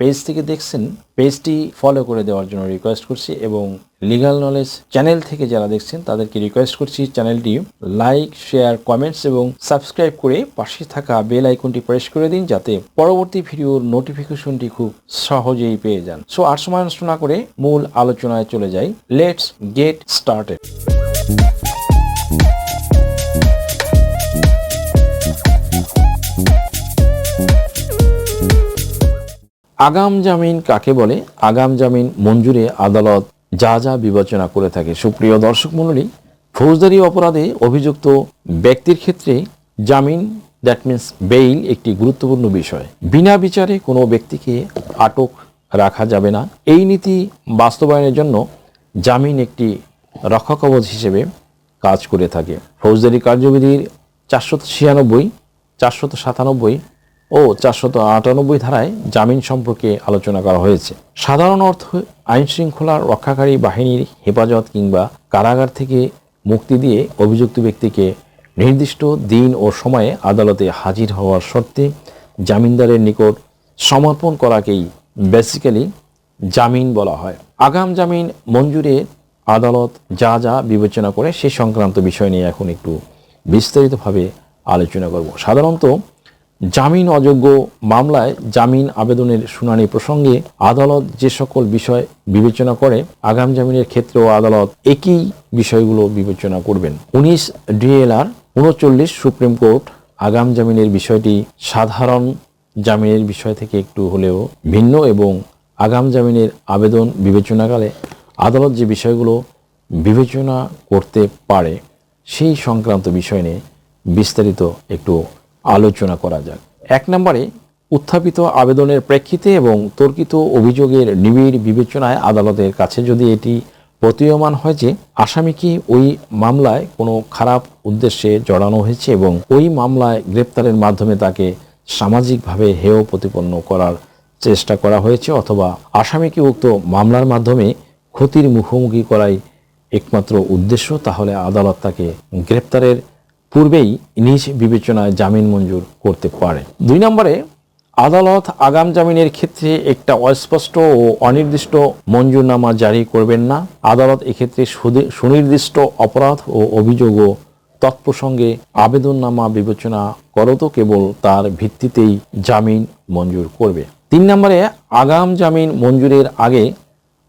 Page থেকে দেখছেন পেজটি ফলো করে দেওয়ার জন্য রিকোয়েস্ট করছি এবং লিগাল নলেজ চ্যানেল থেকে যারা দেখছেন, তাদেরকে রিকোয়েস্ট করছি চ্যানেলটি লাইক শেয়ার কমেন্টস এবং সাবস্ক্রাইব করে পাশে থাকা বেল আইকনটি প্রেস করে দিন যাতে পরবর্তী ভিডিওর নোটিফিকেশনটি খুব সহজেই পেয়ে যান। সো আর সময় নষ্ট না করে মূল আলোচনায় চলে যাই। লেটস গেট স্টার্টেড আগাম জামিন কাকে বলে? আগাম জামিন মঞ্জুরে আদালত যা যা বিবেচনা করে থাকে। সুপ্রিয় দর্শক মণ্ডলী, ফৌজদারি অপরাধে অভিযুক্ত ব্যক্তির ক্ষেত্রে জামিন দ্যাট মিন্স বেইল একটি গুরুত্বপূর্ণ বিষয়। বিনা বিচারে কোনো ব্যক্তিকে আটক রাখা যাবে না। এই নীতি বাস্তবায়নের জন্য জামিন একটি রক্ষাকবচ হিসেবে কাজ করে থাকে। ফৌজদারি কার্যবিধির চারশো ছিয়ানব্বই, চারশত সাতানব্বই ও চারশত আটানব্বই ধারায় জামিন সম্পর্কে আলোচনা করা হয়েছে। সাধারণ অর্থে আইন শৃঙ্খলা রক্ষাকারী বাহিনীর হেফাজত কিংবা কারাগার থেকে মুক্তি দিয়ে অভিযুক্ত ব্যক্তিকে নির্দিষ্ট দিন ও সময়ে আদালতে হাজির হওয়ার শর্তে জামিনদারের নিকট সমর্পণ করাকেই বেসিক্যালি জামিন বলা হয়। আগাম জামিন মঞ্জুরে আদালত যা যা বিবেচনা করে সে সংক্রান্ত বিষয় নিয়ে এখন একটু বিস্তারিতভাবে আলোচনা করব। সাধারণত জামিন অযোগ্য মামলায় জামিন আবেদনের শুনানি প্রসঙ্গে আদালত যে সকল বিষয় বিবেচনা করে, আগাম জামিনের ক্ষেত্রেও আদালত একই বিষয়গুলো বিবেচনা করবেন। উনিশ ডিএলআর উনচল্লিশ সুপ্রিম কোর্ট আগাম জামিনের বিষয়টি সাধারণ জামিনের বিষয় থেকে একটু হলেও ভিন্ন এবং আগাম জামিনের আবেদন বিবেচনাকালে আদালত যে বিষয়গুলো বিবেচনা করতে পারে সেই সংক্রান্ত বিষয় নিয়ে বিস্তারিত একটু আলোচনা করা যাক। এক নম্বরে, উত্থাপিত আবেদনের প্রেক্ষিতে এবং তর্কিত অভিযোগের নিবিড় বিবেচনায় আদালতের কাছে যদি এটি প্রতীয়মান হয় যে আসামি কি ওই মামলায় কোনো খারাপ উদ্দেশ্যে জড়ানো হয়েছে এবং ওই মামলায় গ্রেপ্তারের মাধ্যমে তাকে সামাজিকভাবে হেয় প্রতিপন্ন করার চেষ্টা করা হয়েছে অথবা আসামিকে উক্ত মামলার মাধ্যমে ক্ষতির মুখোমুখি করাই একমাত্র উদ্দেশ্য, তাহলে আদালত তাকে গ্রেপ্তারের পূর্বেই নিজ বিবেচনায় জামিন মঞ্জুর করতে পারে। দুই নম্বরে, আদালত আগাম জামিনের ক্ষেত্রে একটা অস্পষ্ট ও অনির্দিষ্ট মঞ্জুরনামা জারি করবেন না। আদালত এক্ষেত্রে সুনির্দিষ্ট অপরাধ ও অভিযোগ তৎপ্রসঙ্গে আবেদননামা বিবেচনা করত কেবল তার ভিত্তিতেই জামিন মঞ্জুর করবে। তিন নম্বরে, আগাম জামিন মঞ্জুরের আগে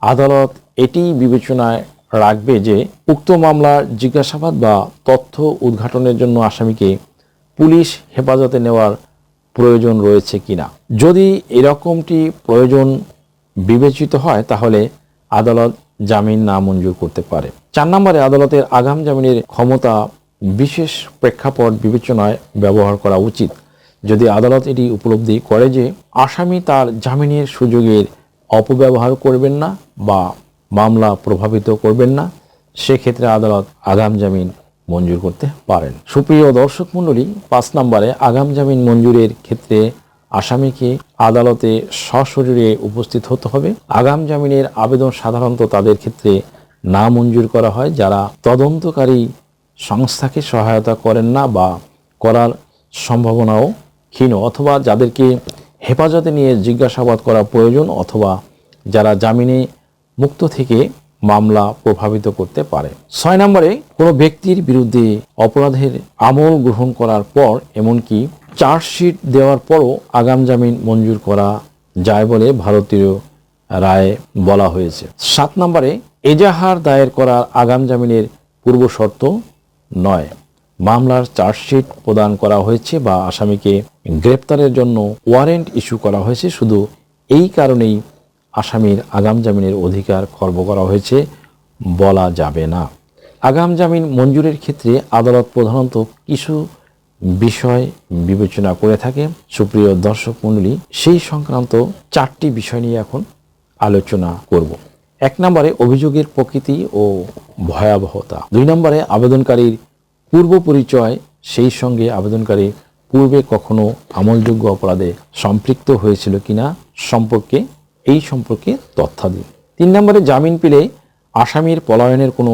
আদালত এটি বিবেচনায় রাখবে যে উক্ত মামলার জিজ্ঞাসাবাদ বা তথ্য উদ্ঘাটনের জন্য আসামিকে পুলিশ হেফাজতে নেওয়ার প্রয়োজন রয়েছে কিনা। যদি এরকমটি প্রয়োজন বিবেচিত হয়, তাহলে আদালত জামিন না মঞ্জুর করতে পারে। চার নম্বরে আদালতের আগাম জামিনের ক্ষমতা বিশেষ প্রেক্ষাপট বিবেচনায় ব্যবহার করা উচিত। যদি আদালত এটি উপলব্ধি করে যে আসামি তার জামিনের সুযোগের অপব্যবহার করবেন না বা মামলা প্রভাবিত করবেন না, সেক্ষেত্রে আদালত আগাম জামিন মঞ্জুর করতে পারেন। সুপ্রিয় দর্শক মণ্ডলী, পাঁচ নম্বরে আগাম জামিন মঞ্জুরের ক্ষেত্রে আসামিকে আদালতে সশরীরে উপস্থিত হতে হবে। আগাম জামিনের আবেদন সাধারণত তাদের ক্ষেত্রে না মঞ্জুর করা হয়, যারা তদন্তকারী সংস্থাকে সহায়তা করেন না বা করার সম্ভাবনাও ক্ষীণ, অথবা যাদেরকে হেফাজতে নিয়ে জিজ্ঞাসাবাদ করা প্রয়োজন, অথবা যারা জামিনে মুক্ত থেকে মামলা প্রভাবিত করতে পারে। ছয় নম্বরে, কোনো ব্যক্তির বিরুদ্ধে অপরাধের আমল গ্রহণ করার পর, এমনকি চার্জশিট দেওয়ার পরও আগাম জামিন মঞ্জুর করা যায় বলে ভারতীয় রায়ে বলা হয়েছে। সাত নম্বরে, এজাহার দায়ের করার আগাম জামিনের পূর্ব শর্ত নয়। মামলার চার্জশিট প্রদান করা হয়েছে বা আসামিকে গ্রেপ্তারের জন্য ওয়ারেন্ট ইস্যু করা হয়েছে। শুধু এই কারণেই আসামির আগাম জামিনের অধিকার খর্ব করা হয়েছে, বলা যাবে না। আগাম জামিন মঞ্জুরের ক্ষেত্রে আদালত প্রধানত কিছু বিষয় বিবেচনা করে থাকে। সুপ্রিয় দর্শক মণ্ডলী, সেই সংক্রান্ত চারটি বিষয় নিয়ে এখন আলোচনা করব। এক নম্বরে, অভিযোগের প্রকৃতি ও ভয়াবহতা। দুই নম্বরে, আবেদনকারীর পূর্ব পরিচয়, সেই সঙ্গে আবেদনকারী পূর্বে কখনো আমলযোগ্য অপরাধে সম্পৃক্ত হয়েছিল কিনা সম্পর্কে এই সম্পর্কে তথ্যাদি। তিন নম্বরে জামিন পেলে আসামির পলায়নের কোনো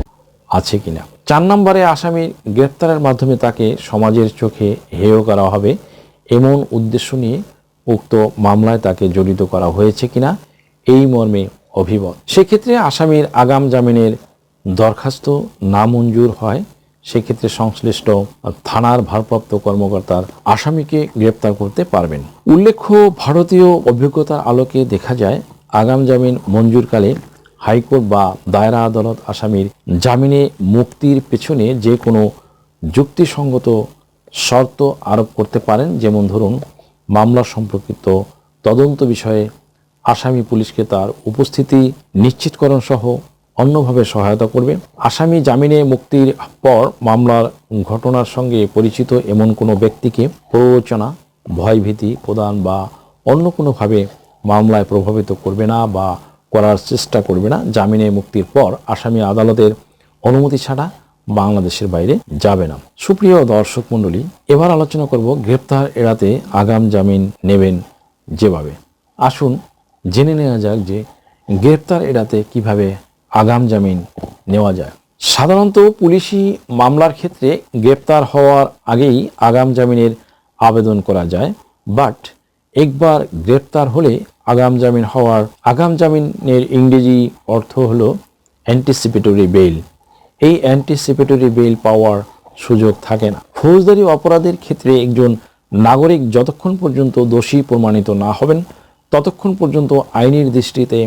আছে কিনা। চার নম্বরে আসামির গ্রেপ্তারের মাধ্যমে তাকে সমাজের চোখে হেয় করা হবে এমন উদ্দেশ্য নিয়ে উক্ত মামলায় তাকে জড়িত করা হয়েছে কিনা, এই মর্মে অভিমত। সেক্ষেত্রে আসামির আগাম জামিনের দরখাস্ত নামঞ্জুর হয়। সেক্ষেত্রে সংশ্লিষ্ট থানার ভারপ্রাপ্ত কর্মকর্তার আসামিকে গ্রেপ্তার করতে পারবেন। উল্লেখ্য, ভারতীয় অভিজ্ঞতার আলোকে দেখা যায়, আগাম জামিন মঞ্জুরকালে হাইকোর্ট বা দায়রা আদালত আসামির জামিনে মুক্তির পেছনে যে কোনো যুক্তিসঙ্গত শর্ত আরোপ করতে পারেন। যেমন ধরুন, মামলা সম্পর্কিত তদন্ত বিষয়ে আসামি পুলিশকে তার উপস্থিতি নিশ্চিতকরণ সহ অন্যভাবে সহায়তা করবে। আসামি জামিনে মুক্তির পর মামলার ঘটনার সঙ্গে পরিচিত এমন কোনো ব্যক্তিকে প্ররোচনা, ভয়ভীতি প্রদান বা অন্য কোনোভাবে মামলায় প্রভাবিত করবে না বা করার চেষ্টা করবে না। জামিনে মুক্তির পর আসামি আদালতের অনুমতি ছাড়া বাংলাদেশের বাইরে যাবে না। সুপ্রিয় দর্শক মণ্ডলী, এবার আলোচনা করব গ্রেপ্তার এড়াতে আগাম জামিন নেবেন যেভাবে। আসুন জেনে নেওয়া যাক যে গ্রেপ্তার এড়াতে কীভাবে আগাম জামিন নেওয়া যায়। সাধারণত পুলিশি মামলার ক্ষেত্রে গ্রেপ্তার হওয়ার আগেই আগাম জামিনের আবেদন করা যায়, বাট একবার গ্রেপ্তার হলে আগাম জামিন হওয়ার আগাম জামিনের ইংরেজি অর্থ হলো অ্যান্টিসিপেটরি বেইল এই অ্যান্টিসিপেটরি বেইল পাওয়ার সুযোগ থাকে না। ফৌজদারি অপরাধের ক্ষেত্রে একজন নাগরিক যতক্ষণ পর্যন্ত দোষী প্রমাণিত না হবেন, ততক্ষণ পর্যন্ত আইনের দৃষ্টিতে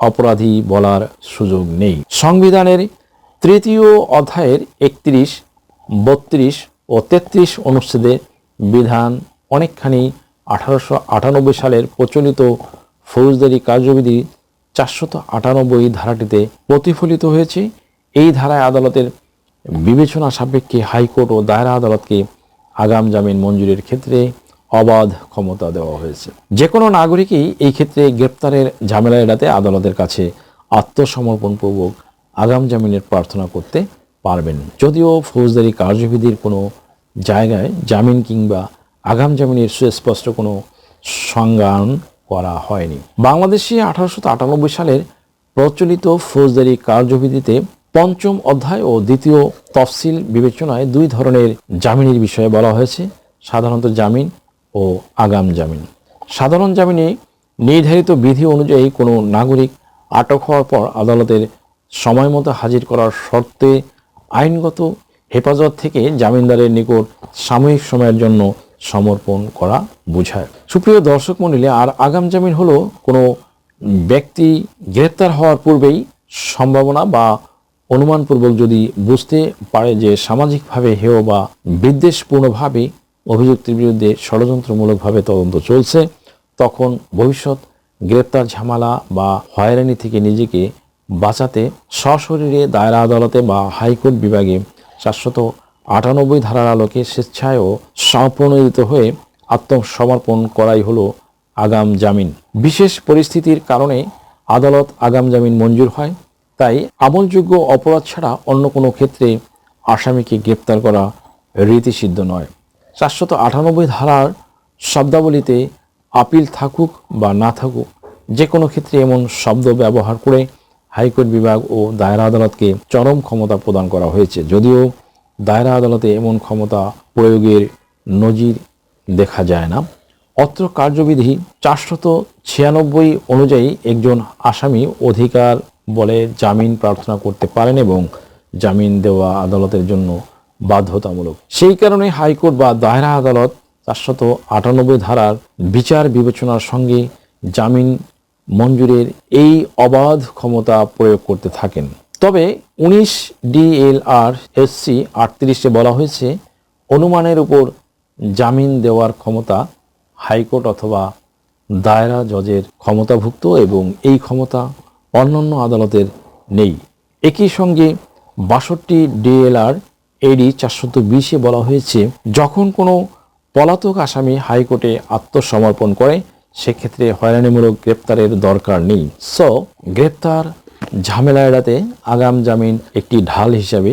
অপরাধী বলার সুযোগ নেই। সংবিধানের তৃতীয় অধ্যায়ের একত্রিশ, বত্রিশ ও তেত্রিশ অনুচ্ছেদের বিধান অনেকখানি আঠারোশো আটানব্বই সালের প্রচলিত ফৌজদারি কার্যবিধি চারশত আটানব্বই ধারাটিতে প্রতিফলিত হয়েছে। এই ধারায় আদালতের বিবেচনা সাপেক্ষে হাইকোর্ট ও দায়রা আদালতকে আগাম জামিন মঞ্জুরের ক্ষেত্রে অবাধ ক্ষমতা দেওয়া হয়েছে। যে কোনো নাগরিকই এই ক্ষেত্রে গ্রেপ্তারের ঝামেলা এড়াতে আদালতের কাছে আত্মসমর্পণপূর্বক আগাম জামিনের প্রার্থনা করতে পারবেন। যদিও ফৌজদারি কার্যবিধির কোনো জায়গায় জামিন কিংবা আগাম জামিনের সুস্পষ্ট কোনো সংজ্ঞান করা হয়নি। বাংলাদেশে আঠারোশো আটানব্বই সালের প্রচলিত ফৌজদারি কার্যবিধিতে পঞ্চম অধ্যায় ও দ্বিতীয় তফসিল বিবেচনায় দুই ধরনের জামিনের বিষয়ে বলা হয়েছে, সাধারণত জামিন ও আগাম জামিন। সাধারণ জামিনে নির্ধারিত বিধি অনুযায়ী কোনো নাগরিক আটক হওয়ার পর আদালতের সময় মতো হাজির করার শর্তে আইনগত হেফাজত থেকে জামিনদারের নিকট সাময়িক সময়ের জন্য সমর্পণ করা বোঝায়। সুপ্রিয় দর্শক মণ্ডলী আর আগাম জামিন হলো কোনো ব্যক্তি গ্রেপ্তার হওয়ার পূর্বেই সম্ভাবনা বা অনুমানপূর্বক যদি বুঝতে পারে যে সামাজিকভাবে হেয় বা বিদ্বেষপূর্ণভাবে অভিযুক্তির বিরুদ্ধে ষড়যন্ত্রমূলকভাবে তদন্ত চলছে, তখন ভবিষ্যৎ গ্রেপ্তার ঝামেলা বা হয়রানি থেকে নিজেকে বাঁচাতে সশরীরে দায়রা আদালতে বা হাইকোর্ট বিভাগে চারশত আটানব্বই ধারার আলোকে স্বেচ্ছায় ও স্বপ্রণোদিত হয়ে আত্মসমর্পণ করাই হলো আগাম জামিন। বিশেষ পরিস্থিতির কারণে আদালত আগাম জামিন মঞ্জুর হয়। তাই আমলযোগ্য অপরাধ ছাড়া অন্য কোনো ক্ষেত্রে আসামিকে গ্রেপ্তার করা রীতিসিদ্ধ নয়। চারশত আটানব্বই ধারার শব্দাবলীতে আপিল থাকুক বা না থাকুক, যে কোনো ক্ষেত্রে এমন শব্দ ব্যবহার করে হাইকোর্ট বিভাগ ও দায়রা আদালতকে চরম ক্ষমতা প্রদান করা হয়েছে। যদিও দায়রা আদালতে এমন ক্ষমতা প্রয়োগের নজির দেখা যায় না। অত্র কার্যবিধি চারশত ছিয়ানব্বই অনুযায়ী একজন আসামি অধিকার বলে জামিন প্রার্থনা করতে পারেন এবং জামিন দেওয়া আদালতের জন্য বাধ্যতামূলক। সেই কারণে হাইকোর্ট বা দায়রা আদালত চারশত আটানব্বই ধারার বিচার বিবেচনার সঙ্গে জামিন মঞ্জুরের এই অবাধ ক্ষমতা প্রয়োগ করতে থাকেন। তবে উনিশ ডিএলআর এসসি আটত্রিশে বলা হয়েছে, অনুমানের উপর জামিন দেওয়ার ক্ষমতা হাইকোর্ট অথবা দায়রা জজের ক্ষমতাভুক্ত এবং এই ক্ষমতা অন্যান্য আদালতের নেই। একই সঙ্গে বাষট্টি ডিএলআর এডি চারশত বিশে বলা হয়েছে, যখন কোনো পলাতক আসামি হাইকোর্টে আত্মসমর্পণ করে, সেক্ষেত্রে হয়রানিমূলক গ্রেপ্তারের দরকার নেই। সো, গ্রেপ্তার ঝামেলা এড়াতে আগাম জামিন একটি ঢাল হিসাবে